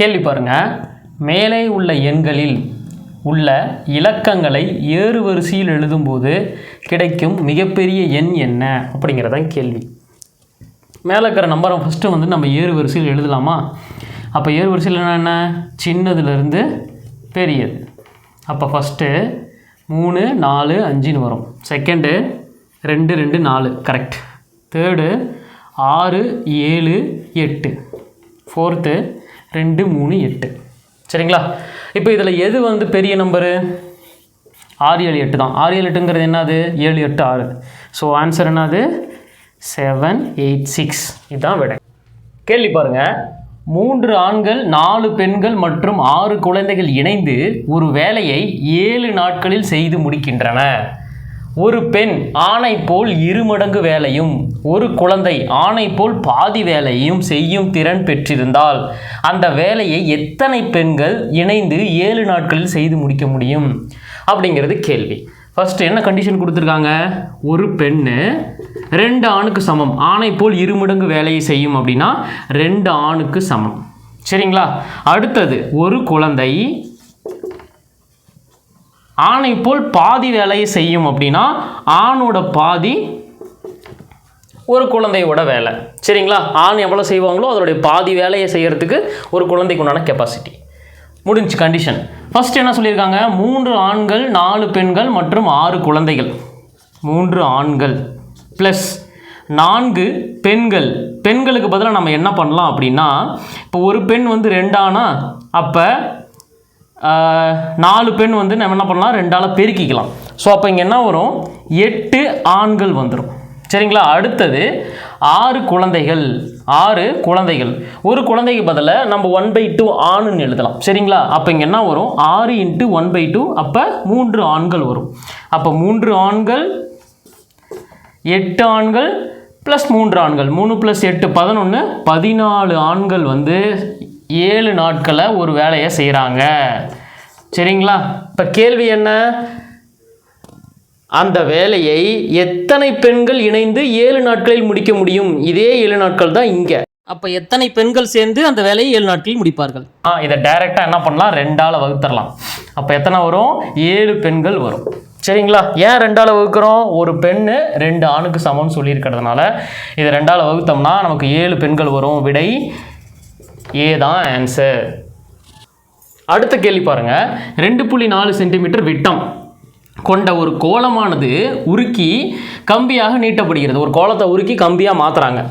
கேள்வி பாருங்க. மேலே உள்ள எண்களில் உள்ள இலக்கங்களை ஏறு வரிசையில் எழுதும்போது கிடைக்கும் மிகப்பெரிய எண் என்ன அப்படிங்கிறதான் கேள்வி. மேலே இருக்கிற நம்பரை ஃபஸ்ட்டு வந்து நம்ம ஏறு வரிசையில் எழுதலாமா? அப்போ ஏறு வரிசையில் என்ன? சின்னதுலேருந்து பெரியது. அப்போ ஃபஸ்ட்டு மூணு நாலு அஞ்சுன்னு வரும். செகண்டு ரெண்டு ரெண்டு நாலு. கரெக்ட் தேர்டு ஆறு ஏழு எட்டு. ஃபோர்த்து ரெண்டு மூணு எட்டு. சரிங்களா? இப்போ இதில் எது வந்து பெரிய நம்பரு ஆறு ஏழு எட்டு தான். ஆறு ஏழு எட்டுங்கிறது என்னது? ஏழு எட்டு ஆறு. ஸோ ஆன்சர் என்னது? செவன் எயிட் சிக்ஸ் இதுதான் விடை. கேள்வி பாருங்கள் மூன்று ஆண்கள் நாலு பெண்கள் மற்றும் ஆறு குழந்தைகள் இணைந்து ஒரு வேலையை ஏழு நாட்களில் செய்து முடிக்கின்றன. ஒரு பெண் ஆணை போல் இருமடங்கு வேலையும் ஒரு குழந்தை ஆணை போல் பாதி வேலையும் செய்யும் திறன் பெற்றிருந்தால் அந்த வேலையை எத்தனை பெண்கள் இணைந்து ஏழு நாட்களில் செய்து முடிக்க முடியும்? அப்படிங்கிறது கேள்வி. ஃபஸ்ட்டு என்ன கண்டிஷன் கொடுத்துருக்காங்க? ஒரு பெண்ணு ரெண்டு ஆணுக்கு சமம். ஆணை போல் இரு மடங்கு வேலையை செய்யும் அப்படின்னா ரெண்டு ஆணுக்கு சமம். சரிங்களா? அடுத்தது ஒரு குழந்தை ஆணை போல் பாதி வேலையை செய்யும் அப்படின்னா ஆணோட பாதி ஒரு குழந்தையோட வேலை. சரிங்களா? ஆண் எவ்வளோ செய்வாங்களோ அதோடைய பாதி வேலையை செய்கிறதுக்கு ஒரு குழந்தைக்கு உண்டான கெப்பாசிட்டி முடிஞ்சு கண்டிஷன் ஃபஸ்ட் என்ன சொல்லியிருக்காங்க? மூன்று ஆண்கள் நாலு பெண்கள் மற்றும் ஆறு குழந்தைகள். மூன்று ஆண்கள் ப்ளஸ் நான்கு பெண்கள். பெண்களுக்கு பதிலாக நம்ம என்ன பண்ணலாம் அப்படின்னா இப்போ ஒரு பெண் வந்து ரெண்டானா? அப்போ நாலு பெண் வந்து நம்ம என்ன பண்ணலாம்? ரெண்டால் பெருக்கிக்கலாம். ஸோ அப்போ இங்கே என்ன வரும்? எட்டு ஆண்கள் வந்துடும் சரிங்களா? அடுத்தது ஆறு குழந்தைகள். ஆறு குழந்தைகள். ஒரு குழந்தைக்கு பதிலாக நம்ம ஒன் பை டூ ஆணுன்னு எழுதலாம். சரிங்களா? அப்போ இங்கே என்ன வரும்? ஆறு இன்ட்டு ஒன் பை டூ அப்போ மூன்று ஆண்கள் வரும். அப்போ மூன்று ஆண்கள் எட்டு ஆண்கள் ப்ளஸ் மூன்று ஆண்கள். மூணு ப்ளஸ் எட்டு பதினொன்று பதினாலு ஆண்கள் வந்து ஏழு நாட்களை ஒரு வேலையை செய்கிறாங்க சரிங்களா? இப்போ கேள்வி என்ன? அந்த வேலையை எத்தனை பெண்கள் இணைந்து ஏழு நாட்களில் முடிக்க முடியும்? இதே ஏழு நாட்கள் தான் இங்கே. அப்போ எத்தனை பெண்கள் சேர்ந்து அந்த வேலையை ஏழு நாட்களில் முடிப்பார்கள்? ஆ இதை டைரெக்டாக என்ன பண்ணலாம்? ரெண்டால் வகுத்தரலாம். அப்போ எத்தனை வரும்? ஏழு பெண்கள் வரும். சரிங்களா? ஏன் ரெண்டால் வகுக்கிறோம்? ஒரு பெண்ணு ரெண்டு ஆணுக்கு சமம்னு சொல்லியிருக்கிறதுனால இதை ரெண்டால் வகுத்தோம்னா நமக்கு ஏழு பெண்கள் வரும். விடை ஏ தான் ஆன்சர் அடுத்த கேள்வி பாருங்கள் ரெண்டு புள்ளி நாலு சென்டிமீட்டர் விட்டம் கொண்ட ஒரு கோலமானது உருக்கி கம்பியாக நீட்டப்படுகிறது. ஒரு கோலத்தை உருக்கி கம்பியாக மாற்றுறாங்க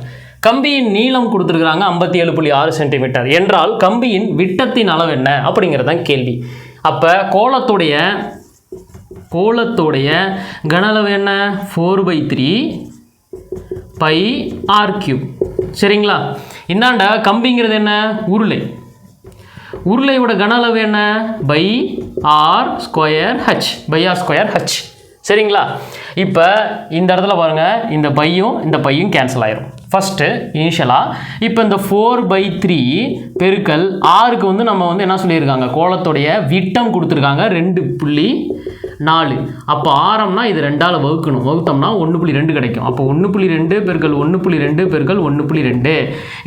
கம்பியின் நீளம் கொடுத்துருக்குறாங்க ஐம்பத்தி ஏழு புள்ளி ஆறு சென்டிமீட்டர் என்றால் கம்பியின் விட்டத்தின் அளவு என்ன? அப்படிங்கிறது தான் கேள்வி. அப்போ கோலத்துடைய கோலத்துடைய கனளவு என்ன? Four by three pi R cube சரிங்களா? இன்னாண்டா கம்பிங்கிறது என்ன? உருளை. உருளையோட கன அளவு என்ன? Pi R square H pi R square H சரிங்களா? இப்போ இந்த இடத்துல பாருங்கள் இந்த பையும் இந்த பையும் கேன்சல் ஆயிரும். ஃபஸ்ட்டு இனிஷியலாக இப்போ இந்த ஃபோர் பை த்ரீ பெருக்கல் ஆறுக்கு வந்து நம்ம வந்து என்ன சொல்லியிருக்காங்க? கோலத்துடைய விட்டம் கொடுத்துருக்காங்க. ரெண்டு புள்ளி நாலு. அப்போ ஆரம்னா இது ரெண்டால் வகுக்கணும். வகுத்தோம்னா ஒன்று புள்ளி ரெண்டு கிடைக்கும். அப்போ ஒன்று புள்ளி ரெண்டு பெருக்கள் ஒன்று புள்ளி ரெண்டு பெருக்கள் ஒன்று புள்ளி ரெண்டு.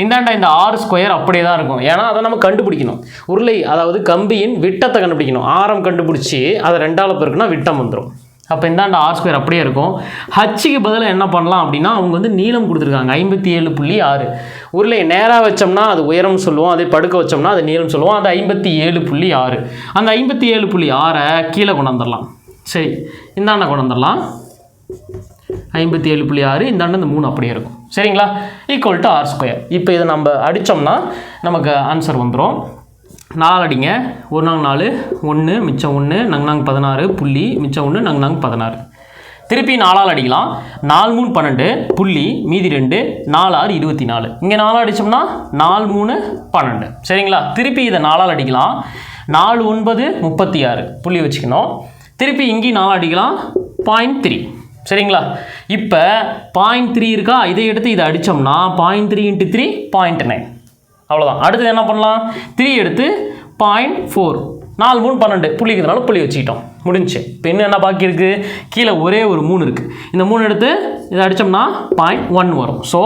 இந்தாண்டா இந்த ஆறு ஸ்கொயர் அப்படியே தான் இருக்கும். ஏன்னா அதை நம்ம கண்டுபிடிக்கணும். உருளை அதாவது கம்பியின் விட்டத்தை கண்டுபிடிக்கணும். ஆரம் கண்டுபிடிச்சி அதை ரெண்டால் பெருக்குனா விட்டம் வந்துடும் அப்போ இந்தாண்ட ஆர் ஸ்கொயர் அப்படியே இருக்கும். ஹச்சுக்கு பதிலாக என்ன பண்ணலாம் அப்படின்னா அவங்க வந்து நீளம் கொடுத்துருக்காங்க. ஐம்பத்தி ஏழு புள்ளி ஆறு. உருளையை நேராக வச்சோம்னா அது உயரம் சொல்லுவோம். அதே படுக்க வச்சோம்னா அது நீளம் சொல்லுவோம். அது ஐம்பத்தி ஏழு புள்ளி ஆறு. அந்த ஐம்பத்தி ஏழு புள்ளி ஆறை கீழே கொண்டு வந்துடலாம். சரி இந்தாண்ட கொண்டு வந்துடலாம். ஐம்பத்தி ஏழு புள்ளி ஆறு இந்தாண்ட இந்த மூணு அப்படியே இருக்கும். சரிங்களா? ஈக்குவல் டு ஆர் ஸ்கொயர் இப்போ இதை நம்ம அடித்தோம்னா நமக்கு ஆன்சர் வந்துடும் நாலு அடிங்க. ஒரு நாங்க நாலு ஒன்று மிச்சம் ஒன்று நாங்கள் நாங்கள் பதினாறு புள்ளி மிச்சம் ஒன்று நாங்கள் நாங்கள் பதினாறு. திருப்பி நாலால் அடிக்கலாம். நாலு மூணு பன்னெண்டு புள்ளி மீதி ரெண்டு நாலு ஆறு இருபத்தி நாலு. இங்கே நாலாக அடித்தோம்னா நாலு மூணு பன்னெண்டு. சரிங்களா? திருப்பி இதை நாலால் அடிக்கலாம். நாலு ஒன்பது முப்பத்தி ஆறு. புள்ளி வச்சுக்கணும். திருப்பி இங்கேயும் நாலு அடிக்கலாம். பாயிண்ட் த்ரீ சரிங்களா? இப்போ பாயிண்ட் த்ரீ இருக்கா? இதை எடுத்து இதை அடித்தோம்னா point three into three point nine அவ்வளோதான் அடுத்தது என்ன பண்ணலாம்? த்ரீ எடுத்து பாயிண்ட் ஃபோர் நாலு மூணு பன்னெண்டு. புள்ளிக்கிறதுனால புள்ளி வச்சுக்கிட்டோம். முடிஞ்சுச்சு இப்போ இன்னும் என்ன பாக்கி இருக்குது கீழே ஒரே ஒரு மூணு இருக்குது இந்த மூணு எடுத்து இதை அடித்தோம்னா பாயிண்ட் ஒன் வரும். So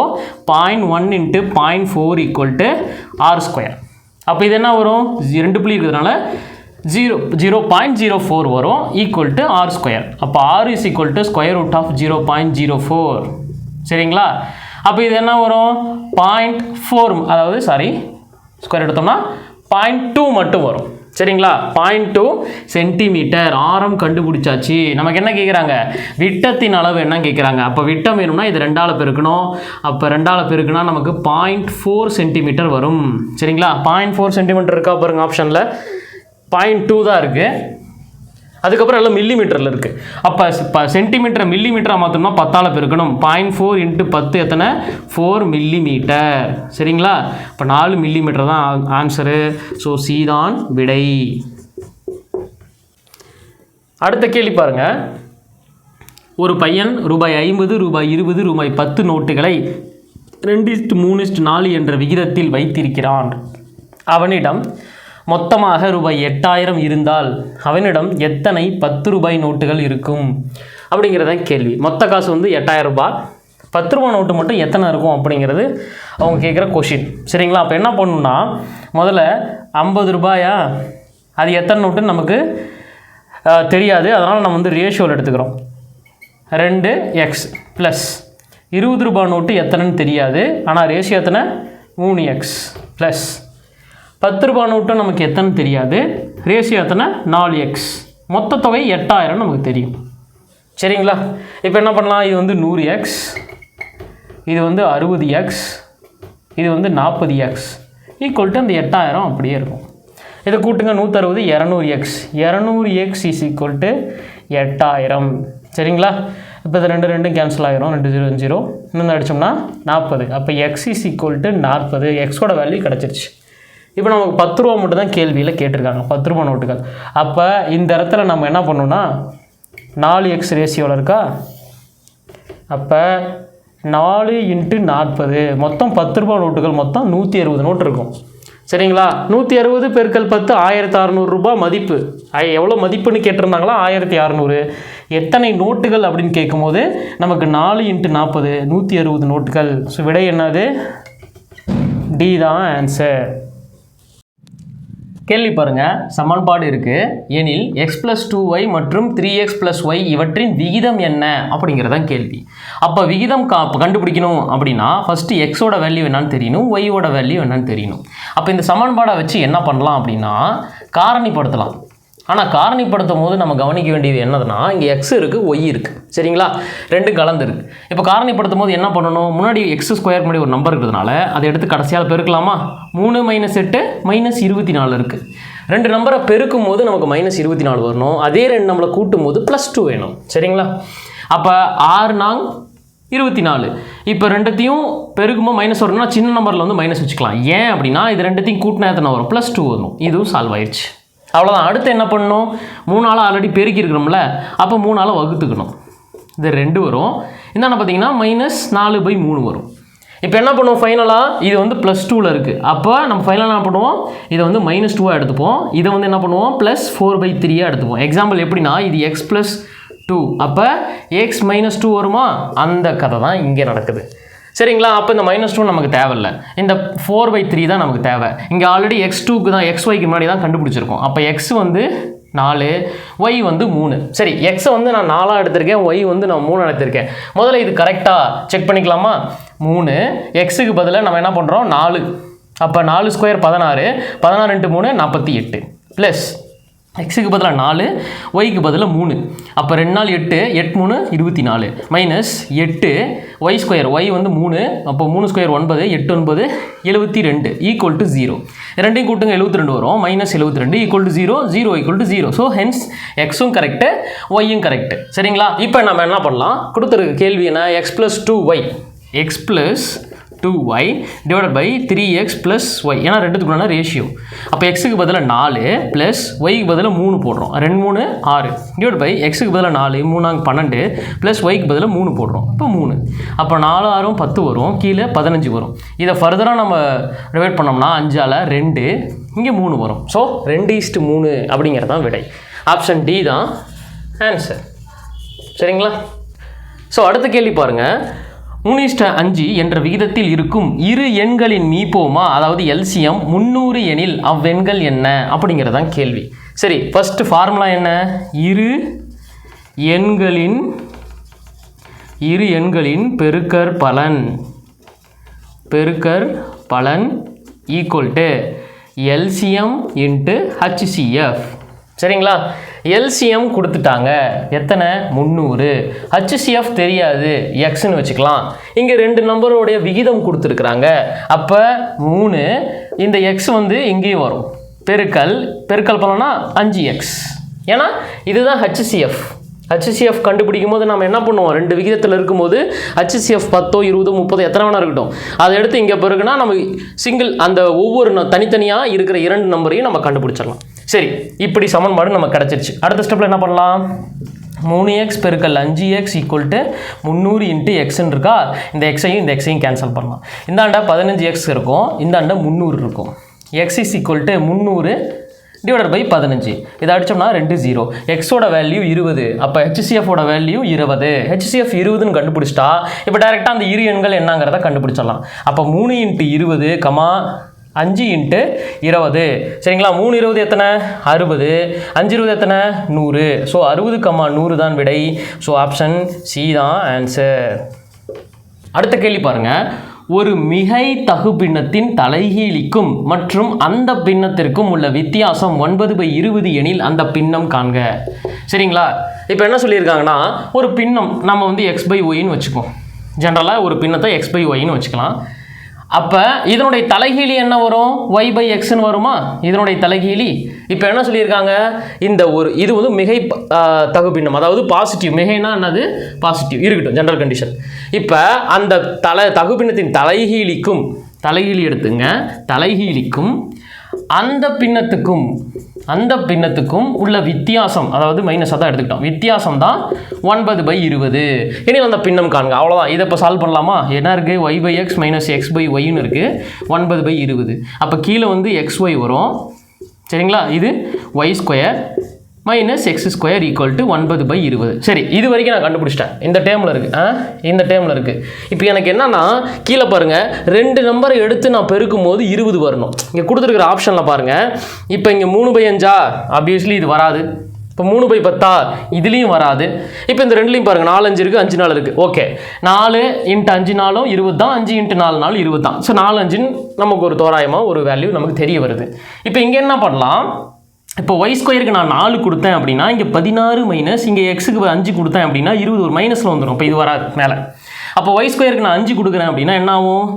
point one into point four equal to R square அப்போ இது என்ன வரும்? ஜி- ரெண்டு புள்ளி இருக்கிறதுனால zero zero point zero four வரும் ஈக்குவல் டு ஆர் ஸ்கொயர் அப்போ R is equal to square root of zero point zero four சரிங்களா? அப்போ இது என்ன வரும்? பாயிண்ட் ஃபோர் அதாவது சாரி ஸ்கொயர் எடுத்தோம்னா பாயிண்ட் டூ மட்டும் வரும். சரிங்களா? பாயிண்ட் டூ சென்டிமீட்டர் ஆரம் கண்டுபிடிச்சாச்சு. நமக்கு என்ன கேட்குறாங்க விட்டத்தின் அளவு என்ன கேட்குறாங்க அப்போ விட்டம் வேணும்னா இது ரெண்டால் பெருக்கணும். அப்போ ரெண்டால் பெருக்குனா நமக்கு பாயிண்ட் ஃபோர் சென்டிமீட்டர் வரும். சரிங்களா? பாயிண்ட் ஃபோர் சென்டிமீட்டர் இருக்கா பாருங்க ஆப்ஷனில் பாயிண்ட் டூ தான் இருக்குது அதுக்கப்புறம் எல்லாம் மில்லி மீட்டரில் இருக்குது அப்போ இப்போ சென்டிமீட்டரை மில்லி மீட்டராக மாற்றணும்னா பத்தால் பெருக்கணும். பாயிண்ட் ஃபோர் இன்ட்டு பத்து எத்தனை? ஃபோர் மில்லி மீட்டர் சரிங்களா? இப்போ நாலு மில்லி மீட்டர் தான் ஆன்சரு ஸோ சி தான் விடை. அடுத்த கேள்வி பாருங்கள் ஒரு பையன் ரூபாய் ஐம்பது ரூபாய் இருபது ரூபாய் பத்து நோட்டுகளை ரெண்டு இஸ்ட் மூணு இஸ்ட் நாலு என்ற விகிதத்தில் வைத்திருக்கிறான். அவனிடம் மொத்தமாக ரூபாய் எட்டாயிரம் இருந்தால் அவனிடம் எத்தனை பத்து ரூபாய் நோட்டுகள் இருக்கும்? அப்படிங்கிறத கேள்வி. மொத்த காசு வந்து எட்டாயிரம் ரூபாய். பத்து ரூபா நோட்டு மட்டும் எத்தனை இருக்கும் அப்படிங்கிறது அவங்க கேட்குற கொஷின் சரிங்களா? அப்போ என்ன பண்ணணும்னா முதல்ல ஐம்பது ரூபாயா? அது எத்தனை நோட்டுன்னு நமக்கு தெரியாது. அதனால் நம்ம வந்து ரேஷியோவில் எடுத்துக்கிறோம். ரெண்டு எக்ஸ் ப்ளஸ் இருபது ரூபாய் நோட்டு எத்தனைன்னு தெரியாது. ஆனால் ரேஷியோ எத்தனை? மூணு எக்ஸ் ப்ளஸ் பத்து ரூபாய் நோட்டும் நமக்கு எத்தனை தெரியாது? ரேஷியோ எத்தனை? நாலு எக்ஸ் மொத்த தொகை எட்டாயிரம் நமக்கு தெரியும். சரிங்களா? இப்போ என்ன பண்ணலாம்? இது வந்து நூறு எக்ஸ் இது வந்து அறுபது எக்ஸ் இது வந்து நாற்பது எக்ஸ் ஈக்குவல் டு அந்த எட்டாயிரம் அப்படியே இருக்கும். இதை கூட்டுங்க. நூற்றறுபது இரநூறு எக்ஸ் இரநூறு எக்ஸ் இஸ் ஈக்குவல் டு எட்டாயிரம். சரிங்களா? இப்போ இது ரெண்டு ரெண்டும் கேன்சல் ஆகிரும் ரெண்டு ஜீரோ ஜீரோ. இன்னும் அடித்தோம்னா நாற்பது. அப்போ எக்ஸ் இஸ் ஈக்குவல் டு நாற்பது. எக்ஸோட வேல்யூ கிடச்சிருச்சு. இப்போ நமக்கு பத்து ரூபா மட்டும் தான் கேள்வியில் கேட்டிருக்காங்க பத்து ரூபா நோட்டுகள். அப்போ இந்த இடத்துல நம்ம என்ன பண்ணணும்னா நாலு எக்ஸ் ரேஷியோவில் இருக்கா? அப்போ நாலு இன்ட்டு நாற்பது மொத்தம் பத்து ரூபா நோட்டுகள் மொத்தம் நூற்றி அறுபது நோட்டு இருக்கும். சரிங்களா? நூற்றி அறுபது பெருக்கல் பத்து ஆயிரத்தி அறநூறுரூபா மதிப்பு. எவ்வளோ மதிப்புன்னு கேட்டிருந்தாங்களா? ஆயிரத்தி அறநூறு. எத்தனை நோட்டுகள் அப்படின்னு கேட்கும்போது நமக்கு நாலு இன்ட்டு நாற்பது நூற்றி அறுபது நோட்டுகள். ஸோ விடை என்னது? டி தான் ஆன்சர் கேள்வி பாருங்கள் சமன்பாடு இருக்குது எனில் எக்ஸ் ப்ளஸ் டூ ஒய் மற்றும் த்ரீ எக்ஸ் ப்ளஸ் ஒய் இவற்றின் விகிதம் என்ன? அப்படிங்கிறதான் கேள்வி. அப்போ விகிதம் கா கண்டுபிடிக்கணும் அப்படின்னா ஃபஸ்ட்டு எக்ஸோட வேல்யூ என்னன்னு தெரியணும் ஒய்யோட வேல்யூ என்னன்னு தெரியணும். அப்போ இந்த சமன்பாடை வச்சு என்ன பண்ணலாம் அப்படின்னா காரணிப்படுத்தலாம். ஆனால் காரணிப்படுத்தும் போது நம்ம கவனிக்க வேண்டியது என்னதுன்னா இங்கே எக்ஸ் இருக்குது ஒய் இருக்குது சரிங்களா? ரெண்டும் கலந்துருக்கு இப்போ காரணிப்படுத்தும் போது என்ன பண்ணணும்? முன்னாடி எக்ஸ் ஸ்கொயர் முன்னாடி ஒரு நம்பர் இருக்கிறதுனால அதை எடுத்து கடைசியால் பெருக்கலாமா? மூணு மைனஸ் எட்டு மைனஸ் இருபத்தி நாலு இருக்குது ரெண்டு நம்பரை பெருக்கும் போது நமக்கு மைனஸ் இருபத்தி நாலு வரணும். அதே ரெண்டு நம்மளை கூட்டும் போது ப்ளஸ் டூ வேணும். சரிங்களா? அப்போ ஆறு நாங் இருபத்தி நாலு இப்போ ரெண்டுத்தையும் பெருக்கும்போது மைனஸ் வரணும்னா சின்ன நம்பரில் வந்து மைனஸ் வச்சுக்கலாம். ஏன் அப்படின்னா இது ரெண்டுத்தையும் கூட்டினா எத்தனை வரும்? ப்ளஸ் டூ வரும். இதுவும் சால்வ் ஆயிடுச்சு. அவ்வளோதான் அடுத்து என்ன பண்ணணும்? மூணு நாளாக ஆல்ரெடி பெருக்கியிருக்கிறோம்ல அப்போ மூணு நாளாக வகுத்துக்கணும். இது ரெண்டு வரும். என்னென்ன பார்த்தீங்கன்னா மைனஸ் நாலு பை மூணு வரும். இப்போ என்ன பண்ணுவோம் ஃபைனலாக இது வந்து ப்ளஸ் டூவில் இருக்குது அப்போ நம்ம ஃபைனலாக என்ன பண்ணுவோம்? இதை வந்து மைனஸ் டூவாக எடுத்துப்போம். இதை வந்து என்ன பண்ணுவோம்? ப்ளஸ் ஃபோர் பை த்ரீயாக எடுத்துப்போம். எக்ஸாம்பிள் எப்படின்னா இது எக்ஸ் ப்ளஸ் டூ அப்போ எக்ஸ் மைனஸ் டூ வருமா? அந்த கதை தான் இங்கே நடக்குது. சரிங்களா? அப்போ இந்த மைனஸ் டூ நமக்கு தேவையில்ல. இந்த ஃபோர் பை த்ரீ தான் நமக்கு தேவை. இங்கே ஆல்ரெடி எக்ஸ் டூக்கு தான் எக்ஸ் ஒய்க்கு முன்னாடி தான் கண்டுபிடிச்சிருக்கோம். அப்போ எக்ஸ் வந்து நாலு ஒய் வந்து மூணு. சரி எக்ஸை வந்து நான் நாலாக எடுத்திருக்கேன் ஒய் வந்து நான் மூணு எடுத்திருக்கேன். முதல்ல இது கரெக்டாக செக் பண்ணிக்கலாமா? மூணு. எக்ஸுக்கு பதிலாக நம்ம என்ன பண்ணுறோம் நாலு. அப்போ நாலு ஸ்கொயர் பதினாறு. பதினாறு ரெண்டு மூணு நாற்பத்தி எட்டு. ப்ளஸ் எக்ஸுக்கு பதிலாக நாலு ஒய்க்கு பதிலாக மூணு. அப்போ ரெண்டு நாள் எட்டு எட்டு மூணு இருபத்தி நாலு. மைனஸ் எட்டு ஒய் ஸ்கொயர் ஒய் வந்து மூணு அப்போ மூணு ஸ்கொயர் ஒன்பது எட்டு ஒன்பது எழுபத்தி ரெண்டு ஈக்குவல் டு ஜீரோ ரெண்டையும் கூட்டுங்க எழுபத்தி ரெண்டு வரும் மைனஸ் எழுபத்தி ரெண்டு equal to zero zero equal to zero so hence எக்ஸும் கரெக்டு ஒய்யும் கரெக்டு சரிங்களா? இப்போ நம்ம என்ன பண்ணலாம்? கொடுத்துருக்க கேள்வி என்ன? X plus two Y X plus two Y divide by three X plus Y ஏன்னா ரெண்டுத்துக்குள்ள ரேஷியோ அப்போ எக்ஸுக்கு பதிலாக நாலு ப்ளஸ் ஒய்க்கு பதிலாக மூணு போடுறோம். ரெண்டு மூணு ஆறு. டிவைட் பை எக்ஸுக்கு பதிலாக நாலு மூணாங்க பன்னெண்டு ப்ளஸ் ஒய்க்கு பதிலாக மூணு போடுறோம். இப்போ மூணு. அப்போ நாலு ஆறும் பத்து வரும். கீழே பதினஞ்சு வரும். இதை ஃபர்தராக நம்ம டிவைட் பண்ணோம்னா அஞ்சால் ரெண்டு இங்கே மூணு வரும். ஸோ ரெண்டு ஈஸ்ட்டு மூணு அப்படிங்கிறது தான் விடை. ஆப்ஷன் டி தான் ஆன்சர் சரிங்களா? ஸோ அடுத்த கேள்வி பாருங்கள் மூணு அஞ்சு என்ற விகிதத்தில் இருக்கும் இரு எண்களின் மீப்போமா? அதாவது எல்சிஎம் முந்நூறு எனில் அவ்வெண்கள் என்ன? அப்படிங்கிறதான் கேள்வி. சரி ஃபஸ்ட்டு ஃபார்முலா என்ன? இரு எண்களின் இரு எண்களின் பெருக்கற் பலன். பெருக்கற் பலன் equal to LCM into HCF சரிங்களா? எல்சிஎம் கொடுத்துட்டாங்க. எத்தனை? முந்நூறு. ஹச்சிசிஎஃப் தெரியாது. எக்ஸ்னு வச்சுக்கலாம். இங்கே ரெண்டு நம்பரோடைய விகிதம் கொடுத்துருக்குறாங்க. அப்போ மூணு இந்த எக்ஸ் வந்து இங்கேயும் வரும். பெருக்கல் பெருக்கல் பண்ணோன்னா அஞ்சு எக்ஸ் ஏன்னா இதுதான் ஹச்சிசிஎஃப் ஹச்சிசிஎஃப் கண்டுபிடிக்கும் போது நம்ம என்ன பண்ணுவோம்? ரெண்டு விகிதத்தில் இருக்கும்போது ஹச்சிசிஎஃப் பத்தோ இருபதோ முப்பதோ எத்தனை வேணா இருக்கட்டும். அதை எடுத்து இங்கே பிறகுனா நம்ம சிங்கிள் அந்த ஒவ்வொரு ந- தனித்தனியாக இருக்கிற இரண்டு நம்பரையும் நம்ம கண்டுபிடிச்சிடலாம். சரி இப்படி சமன்பாடு நமக்கு கிடச்சிருச்சு. அடுத்த ஸ்டெப்பில் என்ன பண்ணலாம்? மூணு எக்ஸ் பெருக்கல் அஞ்சு எக்ஸ் ஈக்குவல் டு முந்நூறு இன்ட்டு எக்ஸ்ன்னு இருக்கா? இந்த எக்ஸையும் இந்த எக்ஸையும் கேன்சல் பண்ணலாம். இந்தாண்டா பதினஞ்சு எக்ஸ் இருக்கும் இந்தாண்டா முந்நூறு இருக்கும். எக்ஸ் இஸ் ஈக்குவல் டு முந்நூறு டிவைடட் பை பதினஞ்சு. இதை அடிச்சோம்னா ரெண்டு ஜீரோ எக்ஸோட வேல்யூ இருபது. அப்போ ஹெச்சிசிஎஃபோட வேல்யூ இருபது. ஹெச்சிசிஎஃப் இருபதுன்னு கண்டுபிடிச்சிட்டா இப்போ டேரெக்டாக அந்த இரு எண்கள் என்னங்கிறத கண்டுபிடிச்சிடலாம். அப்போ மூணு இன்ட்டு இருபது கமா அஞ்சு இன்ட்டு இருபது. சரிங்களா? மூணு இருபது எத்தனை? அறுபது. அஞ்சு இருபது எத்தனை? நூறு. ஸோ அறுபது கம்மா நூறு தான் விடை. ஸோ ஆப்ஷன் சி தான் ஆன்சர் அடுத்த கேள்வி பாருங்க. ஒரு மிகை தகு பின்னத்தின் தலைகீழிக்கும் மற்றும் அந்த பின்னத்திற்கும் உள்ள வித்தியாசம் ஒன்பது பை இருபது எனில் அந்த பின்னம் காண்க. சரிங்களா? இப்போ என்ன சொல்லியிருக்காங்கன்னா ஒரு பின்னம் நம்ம வந்து எக்ஸ் பை ஒயின்னு வச்சுக்கோம் ஜென்ரலாக ஒரு பின்னத்தை எக்ஸ் பை ஒயின்னு வச்சுக்கலாம். அப்போ இதனுடைய தலைகீழி என்ன வரும்? ஒய் பை எக்ஸ்னு வருமா? இதனுடைய தலைகீழி. இப்போ என்ன சொல்லியிருக்காங்க? இந்த ஒரு இது வந்து மிகை தகுப்பின்னம். அதாவது பாசிட்டிவ் மிகைனா என்னது? பாசிட்டிவ் இருக்கட்டும் ஜென்ரல் கண்டிஷன் இப்போ அந்த தலை தகுப்பின்னத்தின் தலைகீழிக்கும் தலைகீழி எடுத்துங்க தலைகீழிக்கும் அந்த பின்னத்துக்கும் அந்த பின்னத்துக்கும் உள்ள வித்தியாசம் அதாவது மைனஸாக தான் எடுத்துக்கிட்டோம். வித்தியாசம் தான் ஒன்பது பை இருபது. இனியில் அந்த பின்னம் காண்க அவ்வளோதான் இதை இப்போ சால்வ் பண்ணலாமா? என்ன இருக்குது Y by X minus X by ஒய்னு இருக்குது ஒன்பது பை இருபது. அப்போ கீழே வந்து எக்ஸ் ஒய் வரும். சரிங்களா? இது Y square minus X square equal to ஒன்பது பை இருபது. சரி இது வரைக்கும் நான் கண்டுபிடிச்சிட்டேன். இந்த டேமில் இருக்குது ஆ? இந்த டேமில் இருக்குது இப்போ எனக்கு என்னன்னா கீழே பாருங்கள் ரெண்டு நம்பரை எடுத்து நான் பெருக்கும் போது இருபது வரணும். இங்கே கொடுத்துருக்குற ஆப்ஷனில் பாருங்கள் இப்போ இங்கே மூணு பை அஞ்சா? ஆப்வியஸ்லி இது வராது. இப்போ மூணு பை பத்தா? இதுலேயும் வராது. இப்போ இந்த ரெண்டுலையும் பாருங்கள் நாலு அஞ்சு இருக்குது அஞ்சு நாள் இருக்குது ஓகே நாலு இன்ட்டு அஞ்சு நாளும் இருபது தான். அஞ்சு இன்ட்டு நாலு நாள் இருபது தான். ஸோ நாலு அஞ்சுன்னு நமக்கு ஒரு தோராயமாக ஒரு வேல்யூ நமக்கு தெரிய வருது. இப்போ இங்கே என்ன பண்ணலாம்? இப்போ ஒய் ஸ்கொயருக்கு நான் நாலு கொடுத்தேன் அப்படின்னா இங்கே பதினாறு மைனஸ் இங்கே எக்ஸுக்கு அஞ்சு கொடுத்தேன் அப்படின்னா இருபது ஒரு மைனஸில் வந்துடும் இப்போ இது வராது மேலே. அப்போ ஒய் ஸ்கொயருக்கு நான் அஞ்சு கொடுக்குறேன் அப்படின்னா என்ன ஆகும்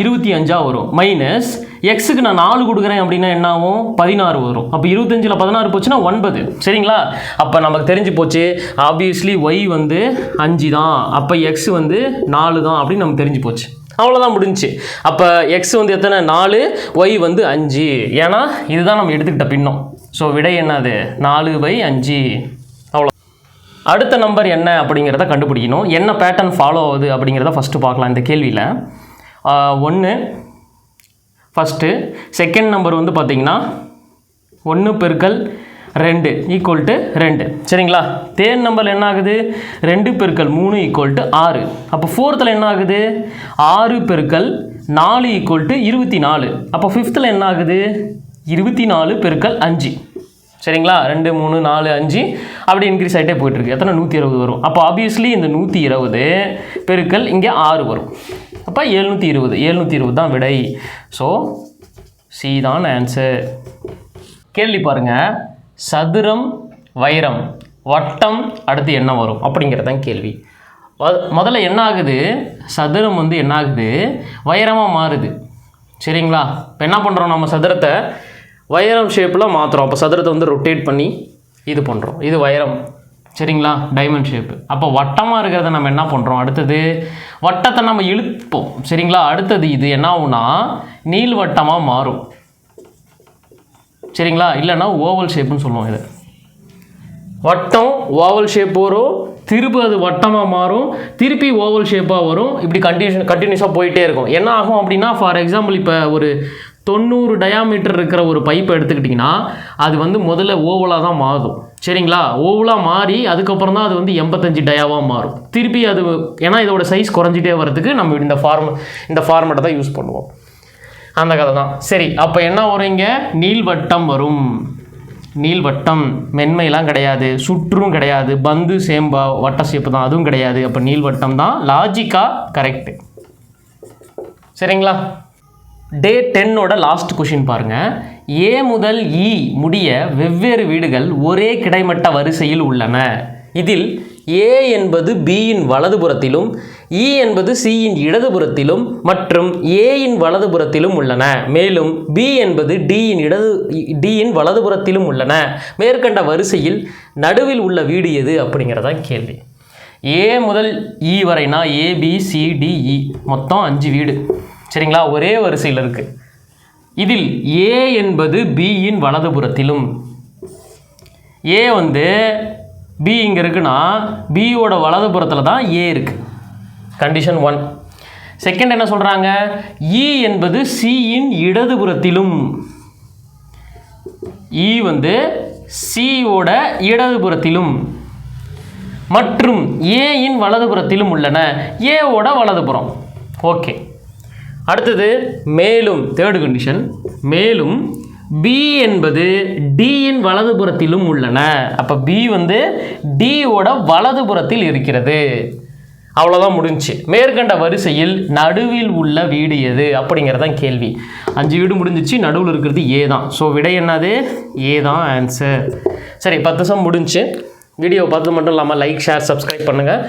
இருபத்தி அஞ்சா வரும். மைனஸ் எக்ஸுக்கு நான் நாலு கொடுக்குறேன் அப்படின்னா என்ன ஆகும் பதினாறு வரும். அப்போ இருபத்தஞ்சில் பதினாறு போச்சுன்னா ஒன்பது. சரிங்களா? அப்போ நமக்கு தெரிஞ்சு போச்சு. ஆப்வியஸ்லி ஒய் வந்து அஞ்சு தான் அப்போ எக்ஸ் வந்து நாலு தான் அப்படின்னு நமக்கு தெரிஞ்சு போச்சு. அவ்வளோதான் முடிஞ்சுச்சு. அப்போ எக்ஸ் வந்து எத்தனை? நாலு ஒய் வந்து அஞ்சு. ஏன்னா இதுதான் நம்ம எடுத்துக்கிட்ட பின்னம். ஸோ விடை என்னது? நாலு பை அஞ்சு. அவ்வளோ அடுத்த நம்பர் என்ன அப்படிங்கிறத கண்டுபிடிக்கணும். என்ன பேட்டர்ன் ஃபாலோ ஆகுது அப்படிங்கிறத ஃபஸ்ட்டு பார்க்கலாம் இந்த கேள்வியில். ஒன்று ஃபஸ்ட்டு செகண்ட் நம்பர் வந்து பார்த்தீங்கன்னா ஒன்று பெருக்கல் ரெண்டு ஈக்குவல் டு ரெண்டு. சரிங்களா? தேர்ட் நம்பர் என்ன ஆகுது ரெண்டு பெருக்கல் மூணு ஈக்குவல் டு ஆறு. அப்போ ஃபோர்த்தில் என்ன ஆகுது ஆறு பெருக்கல் நாலு ஈக்குவல் டு இருபத்தி நாலு அப்போ ஃபிஃப்த்தில் என்ன ஆகுது இருபத்தி நாலு பெருக்கல் அஞ்சு. சரிங்களா? ரெண்டு மூணு நாலு அஞ்சு. அப்படி இன்க்ரீஸ் ஆகிட்டே போயிட்டுருக்கு. எத்தனை? நூற்றி இருபது வரும். அப்போ ஆப்வியஸ்லி இந்த நூற்றி இருபது பெருக்கல் இங்கே ஆறு வரும். அப்போ எழுநூற்றி இருபது. எழுநூற்றி இருபது தான் விடை. ஸோ சி தான் ஆன்சர் கேள்வி பாருங்கள் சதுரம் வைரம் வட்டம் அடுத்து என்ன வரும் அப்படிங்கிறது தான் கேள்வி. முதல்ல என்ன ஆகுது? சதுரம் வந்து என்ன ஆகுது? வைரமாக மாறுது. சரிங்களா? இப்போ என்ன பண்ணுறோம் நம்ம சதுரத்தை? வைரம் ஷேப்பில் மாற்றுறோம் அப்போ சதுரத்தை வந்து ரொட்டேட் பண்ணி இது பண்ணுறோம் இது வைரம். சரிங்களா? டைமண்ட் ஷேப்பு அப்போ வட்டமாக இருக்கிறத நம்ம என்ன பண்ணுறோம் அடுத்தது வட்டத்தை நம்ம இழுப்போம். சரிங்களா? அடுத்தது இது என்ன ஆகுனா நீள்வட்டமாக மாறும். சரிங்களா? இல்லைன்னா ஓவல் ஷேப்புன்னு சொல்லுவோம் இதை. வட்டம் ஓவல் ஷேப் வரும். திருப்பி அது வட்டமாக மாறும். திருப்பி ஓவல் ஷேப்பாக வரும். இப்படி கண்டினியூ கண்டினியூஸாக போயிட்டே இருக்கும். என்ன ஆகும் அப்படின்னா ஃபார் எக்ஸாம்பிள் இப்போ ஒரு தொண்ணூறு டயாமீட்டர் இருக்கிற ஒரு பைப்பை எடுத்துக்கிட்டிங்கன்னா அது வந்து முதல்ல ஓவலாக தான் மாறும். சரிங்களா? ஓவலாக மாறி அதுக்கப்புறம் தான் அது வந்து எண்பத்தஞ்சு டயாவாக மாறும். திருப்பி அது ஏன்னா இதோட சைஸ் குறைஞ்சிட்டே வர்றதுக்கு நம்ம இந்த ஃபார்ம் இந்த ஃபார்மெட்டை தான் யூஸ் பண்ணுவோம். அந்த கதை தான். சரி அப்போ என்ன வரும் இங்கே? நீள்வட்டம் வரும். நீள்வட்டம் மென்மையெல்லாம் கிடையாது சுற்றும் கிடையாது பந்து சேம்பா வட்ட சேப்பு தான் அதுவும் கிடையாது. அப்போ நீள்வட்டம் தான் லாஜிக்காக கரெக்டு சரிங்களா? டே டென்னோட லாஸ்ட் கொஷின் பாருங்கள் ஏ முதல் இ முடிய வெவ்வேறு வீடுகள் ஒரே கிடைமட்ட வரிசையில் உள்ளன. இதில் ஏ என்பது பியின் வலதுபுறத்திலும் இ என்பது சியின் இடதுபுறத்திலும் மற்றும் ஏயின் வலதுபுறத்திலும் உள்ளன. மேலும் பி என்பது டியின் இடது டியின் வலதுபுறத்திலும் உள்ளன. மேற்கண்ட வரிசையில் நடுவில் உள்ள வீடு எது அப்படிங்கிறதான் கேள்வி. ஏ முதல் இ வரைனா ஏபிசிடிஇ e. மொத்தம் அஞ்சு வீடு. சரிங்களா? ஒரே வரிசையில் இருக்குது இதில் ஏ என்பது பியின் வலதுபுறத்திலும். ஏ வந்து பி இங்கே இருக்குன்னா பியோட வலதுபுறத்தில் தான் ஏ இருக்குது கண்டிஷன் ஒன் செகண்ட் என்ன சொல்கிறாங்க இ e என்பது சியின் இடதுபுறத்திலும் இ e வந்து சியோட இடதுபுறத்திலும் மற்றும் ஏயின் வலதுபுறத்திலும் உள்ளன. ஏவோட வலதுபுறம் ஓகே அடுத்தது மேலும் தேர்டு கண்டிஷன் மேலும் பி என்பது டியின் வலதுபுறத்திலும் உள்ளன. அப்போ பி வந்து டியோட வலதுபுறத்தில் இருக்கிறது. அவ்வளோதான் முடிஞ்சுச்சு. மேற்கண்ட வரிசையில் நடுவில் உள்ள வீடு எது அப்படிங்கிறதான் கேள்வி. அஞ்சு வீடு முடிஞ்சிச்சு நடுவில் இருக்கிறது ஏ தான். ஸோ விடை என்னது? ஏ தான் ஆன்சர் சரி பத்து சம் முடிஞ்சுச்சு. வீடியோ பார்த்து மட்டும் இல்லாமல் லைக் ஷேர் சப்ஸ்கிரைப் பண்ணுங்கள்